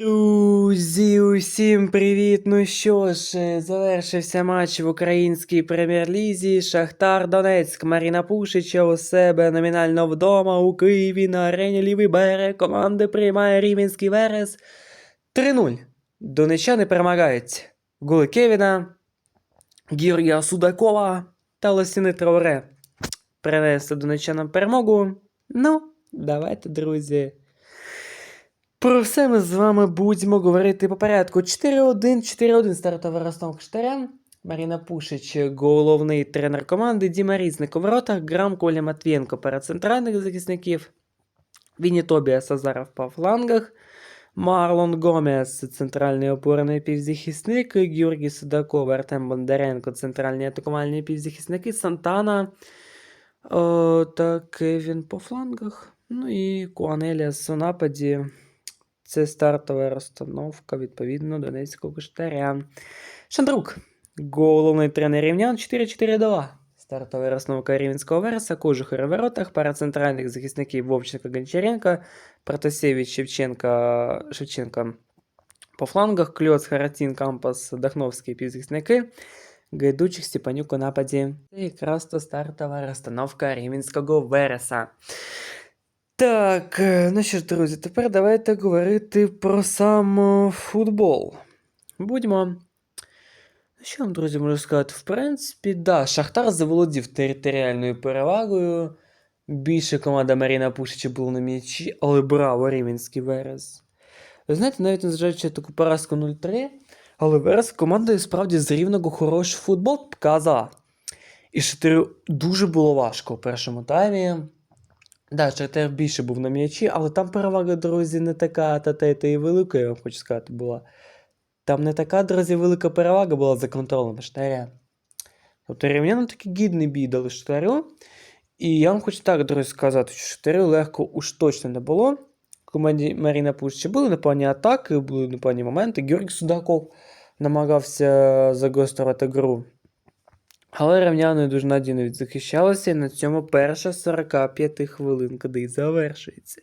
Друзі, усім привіт! Ну що ж, е, завершився матч в українській прем'єр-лізі. Шахтар Донецьк, Маріна Пушича у себе номінально вдома у Києві на арені Лівий берег. Команди приймає Рівенський Верес 3-0. Донечани перемагають. Голи Кевіна, Георгія Судакова та Лосіни Трауре. Принесли донечанам перемогу. Ну, давайте, друзі. Про все ми з вами будемо говорити по порядку. 4-1, 4-1 стартова розстановка Штарян. Маріна Пушич, головний тренер команди, Діма Різник у воротах, Грам Коля Матвієнко перед центральних захисників, Віні Тобіас Азаров по флангах, Марлон Гомес, центральний опорний півзахисник, Георгій Судаков, Артем Бондаренко, центральні атакувальні півзахисники, Сантана о, та Кевін по флангах. Ну і Куанеліас у нападі. Це стартова розстановка, відповідно, Донецького Кштаря. Шандрук. Головний тренер рівнян 4-4-2. Стартова розстановка Рівненського Вереса, Кожухар у воротах, пара центральних захисників Вовченка Гончаренка, Протасевич Шевченка, Шевченка по флангах, Кльоц, Харатін, Кампас, Дахновський півзахисники, Гайдучих, Степанюк у нападі. Це якраз то стартова розстановка Рівненського Вереса. Так, е, ну що ж, друзі, тепер давайте говорити про сам е, футбол. Будьмо. Ну, Що вам, друзі, можу сказати? В принципі, да, Шахтар заволодів територіальною перевагою. Більше команда Маріна Пушича була на м'ячі, але браво, Рівенський Верес. Ви знаєте, навіть незважаючи таку поразку 0-3, але Верес команда справді з рівного хороший футбол показала. І Шахтарю дуже було важко у першому таймі. Да, Шахтар більше був на м'ячі, але там перевага, друзі, не така та та, та і велика, я вам хочу сказати, була. Там не така, друзі, велика перевага була за контролем Шахтаря. Тобто рівняно такий гідний бій дали Шахтарю. І я вам хочу так, друзі, сказати, що Шахтарю легко уж точно не було. Команді Маріна Пуща були непогані атаки, були непогані моменти. Георгій Судаков намагався загострювати гру. Але рівняни дуже надійно відзахищалися, і на цьому перша 45 хвилинка де й завершується.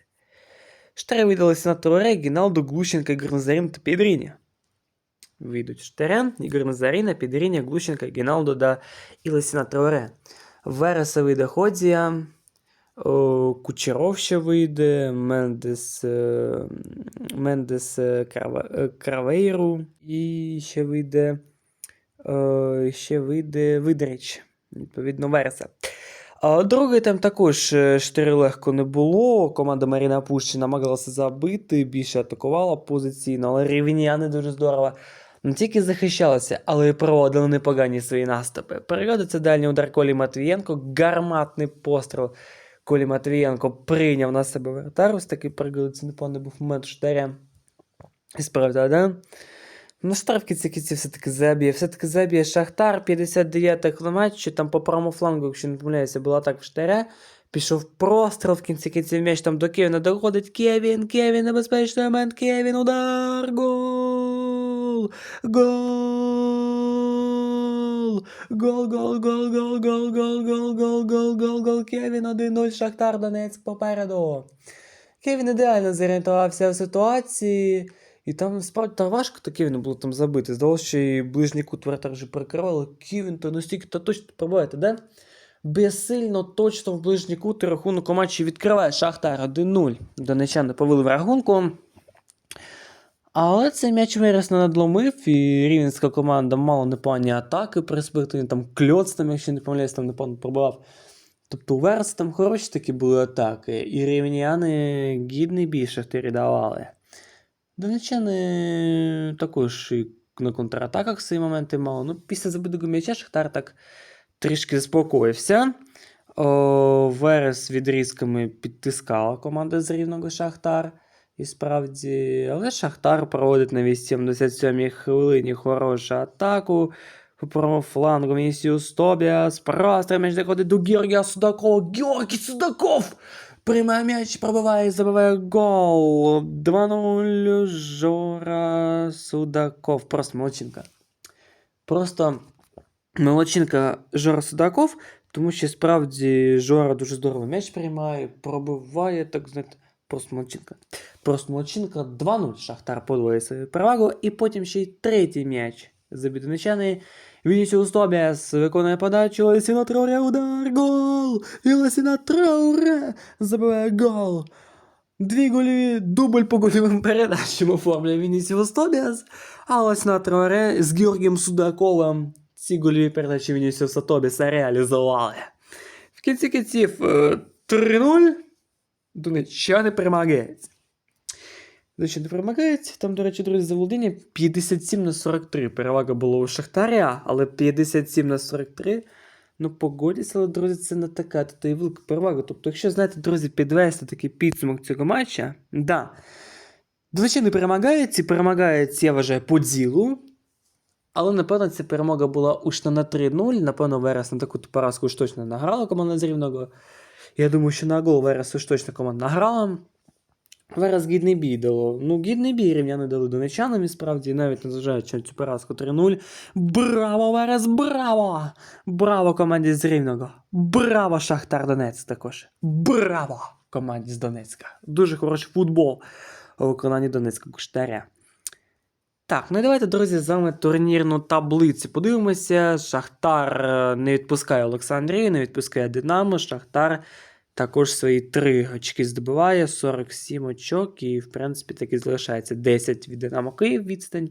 Штари видалися на Туаре, Гіналду, Глущенка, Грназарін та Підріні. Вийдуть Штарян, Ігор Назаріна, Підріня, Глущенка, Гіналду да і Лесіна Троре. Вереса вийде Ходзія, Кучеров ще вийде, Мендес, е, Мендес е, е, Кравейру і ще вийде ще вийде Видрич, відповідно, Вереса. А другий там також е, штири легко не було. Команда Маріна Пущі намагалася забити, більше атакувала позиційно, але рівняни дуже здорово. Не тільки захищалися, але й проводили непогані свої наступи. Періоди це дальній удар Колі Матвієнко, гарматний постріл. Колі Матвієнко прийняв на себе вратар. Ось такий період, це непевно був момент штаря. І справді, да? Ну, штраф в кінці кінці все-таки заб'є. Все-таки заб'є Шахтар, 59 матчі, там по правому флангу, якщо не помиляюся, була так в Штаря. Пішов простріл в кінці кінців м'яч там до Кевіна доходить. Кевін, Кевін, небезпечний момент, Кевін, удар, гол! Гол! Гол, гол, гол, гол, гол, гол, гол, гол, гол, гол, гол, Кевін 1-0, Шахтар Донецьк попереду. Кевін ідеально зорієнтувався в ситуації. І там справді та важко то Кевіну було там забити. Здалося, що і ближній кут вратар вже перекривали. Кевін то настільки та точно пробиваєте, де? Безсильно точно в ближній кут рахунок у матчі відкриває Шахтар 1-0. Донечани повели в рахунку. Але цей м'яч виріс не надломив, і рівненська команда мала непогані атаки перспективні, там кльоц, там, якщо не помиляюсь, там непогано пробивав. Тобто у Верес там хороші такі були атаки, і рівняни гідний Шахтарі давали. Донечани також і на контратаках свої моменти мали. Ну, після забитого м'яча Шахтар так трішки заспокоївся. О, Верес відрізками підтискала команда з рівного Шахтар. І справді, але Шахтар проводить на 87-й хвилині хорошу атаку. По правому флангу Вінісіус Тобіас. Просто м'яч доходить до Георгія Судакова. Георгій Судаков! Приймає м'яч, пробиває і забиває гол. 2-0 Жора Судаков. Просто молодчинка. Просто молодчинка Жора Судаков, тому що справді Жора дуже здорово м'яч приймає, пробиває, так знаєте, просто молодчинка. Просто молодчинка 2-0 Шахтар подвоює свою перевагу, і потім ще й третій м'яч забив донечани. Вінісіус Тобіас виконує подачу, Лесіна Трауре, удар, гол! І Лесіна Трауре забиває гол. Дві гольові, дубль по гольовим передачам оформлює Вінісіус Тобіас, а Лесіна Трауре з Георгієм Судаковим ці гольові передачі Вінісіуса Тобіаса реалізували. В кінці кінців е, 3-0 донеччани перемагають. Донеччани перемагають. Там, до речі, друзі, за володіння 57 на 43. Перевага була у Шахтаря, але 57 на 43. Ну, погодяться, але, друзі, це не така та й велика перевага. Тобто, якщо, знаєте, друзі, підвести такий підсумок цього матча, да. Донеччани перемагають, і перемагають, я вважаю, по ділу. Але, напевно, ця перемога була уж на 3-0. Напевно, Верес на таку поразку уж точно награла команда з Рівного. Я думаю, що на гол Верес уж точно команда награла. Верес гідний бій дало. Ну, гідний бій рівняни дали донечанам, і справді, навіть незважаючи на цю поразку 3-0. Браво, Верес, браво! Браво команді з Рівного! Браво, Шахтар Донецьк також! Браво команді з Донецька! Дуже хороший футбол у виконанні Донецького Штаря. Так, ну і давайте, друзі, з вами турнірну таблицю подивимося. Шахтар е, не відпускає Олександрію, не відпускає Динамо. Шахтар також свої три очки здобуває, 47 очок, і, в принципі, так і залишається 10 від Динамо Київ відстань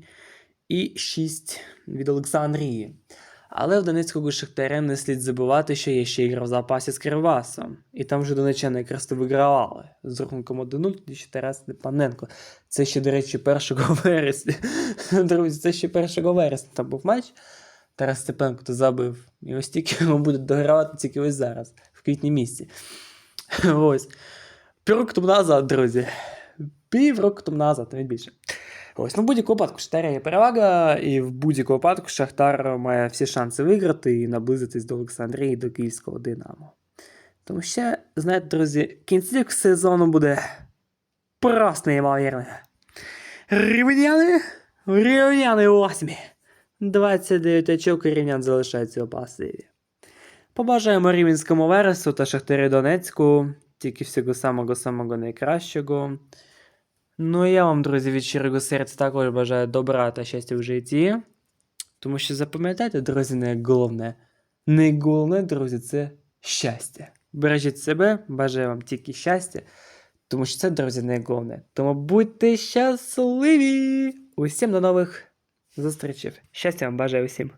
і 6 від Олександрії. Але в Донецького Шахтаря не слід забувати, що є ще ігра в запасі з Кривбасом. І там вже донечани якраз вигравали з рахунком 1-0, тоді ще Тарас Степаненко. Це ще, до речі, 1 вересня. Друзі, це ще 1 вересня там був матч. Тарас Степенко то забив. І ось тільки його будуть догравати тільки ось зараз, в квітні місці. Ось. Півроку тому назад, друзі. Півроку тому назад, навіть більше. Ось, ну в будь-якому випадку Шахтаря є перевага, і в будь-якому випадку Шахтар має всі шанси виграти і наблизитись до Олександрії і до Київського Динамо. Тому що, знаєте, друзі, кінцівка сезону буде просто неймовірною. Рівняни, рівняни восьмі. 29 очок і рівнян залишаються у пасиві. Побажаємо Рівненському Вересу та Шахтарі Донецьку тільки всього самого-самого найкращого. Ну, і я вам, друзі, від щирого серця також бажаю добра та щастя в житті. Тому що запам'ятайте, друзі, найголовне. Найголовне, друзі, це щастя. Бережіть себе, бажаю вам тільки щастя, тому що це, друзі, найголовне. Тому будьте щасливі! Усім до нових зустрічей. Щастя вам бажаю усім!